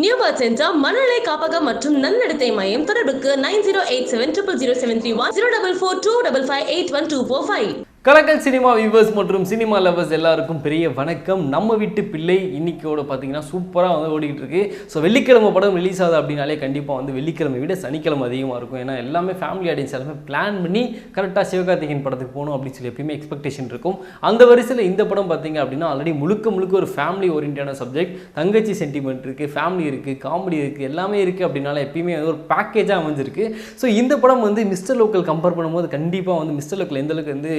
New birth centre மனநிலை காப்பகம் மற்றும் நன்னடத்தை மையம். தொடர்புக்கு nine zero eight seven triple zero seven three one zero double four two double five eight one two four five. கலக்கல் cinema viewers மற்றும் cinema lovers எல்லாருக்கும் பெரிய வணக்கம். நம்ம வீட்டு பிள்ளை இன்னைக்கோட பார்த்தீங்கன்னா சூப்பராக வந்து ஓடிக்கிட்டு இருக்கு. ஸோ வெள்ளிக்கிழமை படம் ரிலீஸ் ஆகுது அப்படின்னாலே கண்டிப்பாக வந்து வெள்ளிக்கிழமை விட சனிக்கிழமை அதிகமாக இருக்கும். ஏன்னா எல்லாமே ஃபேமிலி ஆடியன்ஸ் எல்லாமே பிளான் பண்ணி கரெக்டாக சிவகார்த்திகேயன் படத்துக்கு போகணும் அப்படின்னு சொல்லி எப்பயுமே எக்ஸ்பெக்டேஷன் இருக்கும். அந்த வரிசையில் இந்த படம் பார்த்தீங்க அப்படின்னா ஆல்ரெடி முழுக்க முழுக்க ஒரு ஃபேமிலி ஓரியன்டான சப்ஜெக்ட் தங்கச்சி சென்டிமெண்ட் இருக்குது ஃபேமிலி இருக்குது காமெடி இருக்குது எல்லாமே இருக்குது அப்படின்னால எப்பயுமே வந்து ஒரு பேக்கேஜாக அமைஞ்சிருக்கு. ஸோ இந்த படம் வந்து மிஸ்டர் லோக்கல் கம்பேர் பண்ணும்போது கண்டிப்பாக வந்து மிஸ்டர் லோக்கல் எந்தளவுக்கு வந்து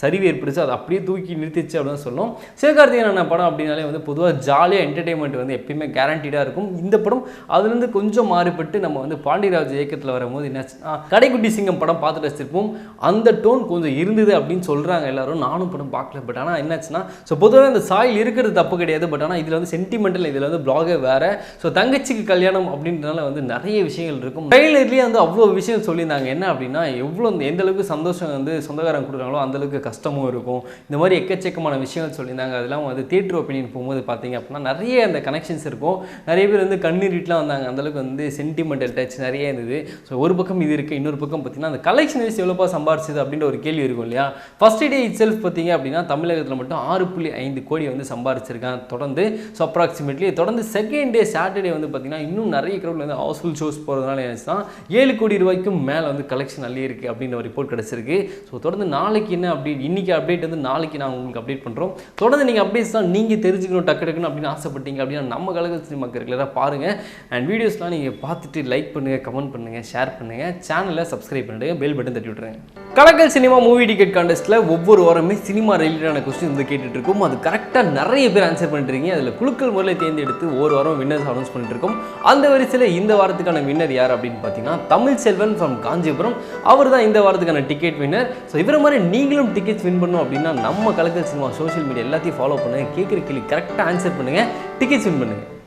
சரிவு ஏற்படுச்சு அதை அப்படியே தூக்கி நிறுத்திச்சு அப்படின்னு சொல்லும் சிவகார்த்திகேயன் படம் அப்படின்னாலே வந்து பொதுவாக ஜாலியாக என்டர்டெயின்மெண்ட் வந்து எப்பயுமே கேரண்டீடாக இருக்கும். இந்த படம் அதுலேருந்து கொஞ்சம் மாறுபட்டு நம்ம வந்து பாண்டியராஜ் இயக்கத்தில் வரும்போது என்னாச்சுன்னா கடைக்குட்டி சிங்கம் படம் பார்த்துட்டு வச்சிருப்போம் அந்த டோன் கொஞ்சம் இருந்தது அப்படின்னு சொல்கிறாங்க எல்லாரும். நானும் படம் பார்க்கல பட் ஆனால் என்னாச்சுன்னா ஸோ பொதுவாக இந்த சாயில் இருக்கிறது தப்பு கிடையாது பட் ஆனால் இதில் வந்து சென்டிமெண்டல் இதில் வந்து பிளாகே வேறு. ஸோ தங்கச்சிக்கு கல்யாணம் அப்படின்றனால வந்து நிறைய விஷயங்கள் இருக்கும். ட்ரெயிலர்லேயே வந்து அவ்வளோ விஷயம் சொல்லியிருந்தாங்க. என்ன அப்படின்னா எவ்வளோ எந்த அளவுக்கு சந்தோஷம் வந்து சொந்தக்காரங்க கொடுக்குறாங்களோ அந்தளவுக்கு கஷ்டமும் இருக்கும். இந்த மாதிரி எக்கச்சக்கமான விஷயங்கள் சொல்லியிருந்தாங்க. அதெல்லாம் வந்து தியேட்டர் ஒப்பீனியன் போகும்போது பார்த்தீங்க அப்படின்னா நிறைய அந்த கனெக்ஷன்ஸ் இருக்கும். நிறைய பேர் வந்து கண்ணீரிட்டுலாம் வந்தாங்க. அந்தளவுக்கு வந்து சென்டிமெண்டல் டச் நிறைய இருந்தது. ஸோ ஒரு பக்கம் இது இருக்குது இன்னொரு பக்கம் பார்த்தீங்கன்னா அந்த கலெக்ஷன் வைஸ் எவ்வளோப்பா சம்பாரிச்சது அப்படின்ற ஒரு கேள்வி இருக்கும் இல்லையா? ஃபர்ஸ்ட் டே இட் செல்ஃப் பார்த்தீங்க அப்படின்னா தமிழகத்தில் மட்டும் ஆறு புள்ளி ஐந்து கோடி வந்து சம்பாரிச்சிருக்கான் தொடர்ந்து. ஸோ அப்ராக்சிமேட்லி தொடர்ந்து செகண்ட் டே சாட்டர்டே வந்து பார்த்தீங்கன்னா இன்னும் நிறைய க்ரௌட்ல வந்து ஹவுஸ்ஃபுல் ஷோஸ் போகிறதுனால என்னச்சுன்னா ஏழு கோடி ரூபாய்க்கும் மேலே வந்து கலெக்ஷன் அள்ளி இருக்குது அப்படின்ற ஒரு ரிப்போர்ட் கிடச்சிருக்கு. ஸோ தொடர்ந்து நாளைக்கு என்ன அப்டேட் இன்னைக்கு அப்டேட் வந்து நாளைக்கு நான் உங்களுக்கு அப்டேட் பண்ணுறோம் தொடர்ந்து நீங்கள் அப்டேட்ஸ் தான் நீங்கள் தெரிஞ்சுக்கணும் டக்கு டக்குன்னு அப்படின்னு ஆசைப்பட்டீங்க அப்படின்னா நம்ம கலக சினிமா ரெகுலராக பாருங்கள் அண்ட் வீடியோஸ்லாம் நீங்கள் பார்த்துட்டு லைக் பண்ணுங்கள் கமெண்ட் பண்ணுங்கள் ஷேர் பண்ணுங்கள் சேனலை சப்ஸ்கிரைப் பண்ணிடுங்க பெல் பட்டன் தட்டி விட்ருங்க கலக்கல் சினிமா மூவி டிக்கெட் கான்டெஸ்ட்டில் ஒவ்வொரு வாரமே சினிமா ரிலேட்டடான கொஸ்டின் வந்து கேட்டுட்டு இருக்கோம் அது கரெக்டாக நிறைய பேர் ஆன்சர் பண்ணிட்டுருக்கீங்க. அதில் குழுக்கள் முறையில் தேர்ந்தெடுத்து ஒரு வாரம் வின்னர்ஸ் அனௌன்ஸ் பண்ணிட்டு இருக்கோம் அந்த வரிசையில் இந்த வாரத்துக்கான வின்னர் யார் அப்படின்னு பார்த்தீங்கன்னா தமிழ் செல்வன் ஃப்ரம் காஞ்சிபுரம். அவர் தான் இந்த வாரத்துக்கான டிக்கெட் வின்னர் ஸோ இவரை மாதிரி நீங்களும் டிக்கெட்ஸ் வின் பண்ணணும் அப்படின்னா நம்ம கலக்கல் சினிமா சோஷியல் மீடியா எல்லாத்தையும் ஃபாலோ பண்ணுங்கள் கேட்குற கேள்வி கரெக்டாக ஆன்சர் பண்ணுங்கள் டிக்கெட்ஸ் வின் பண்ணுங்கள்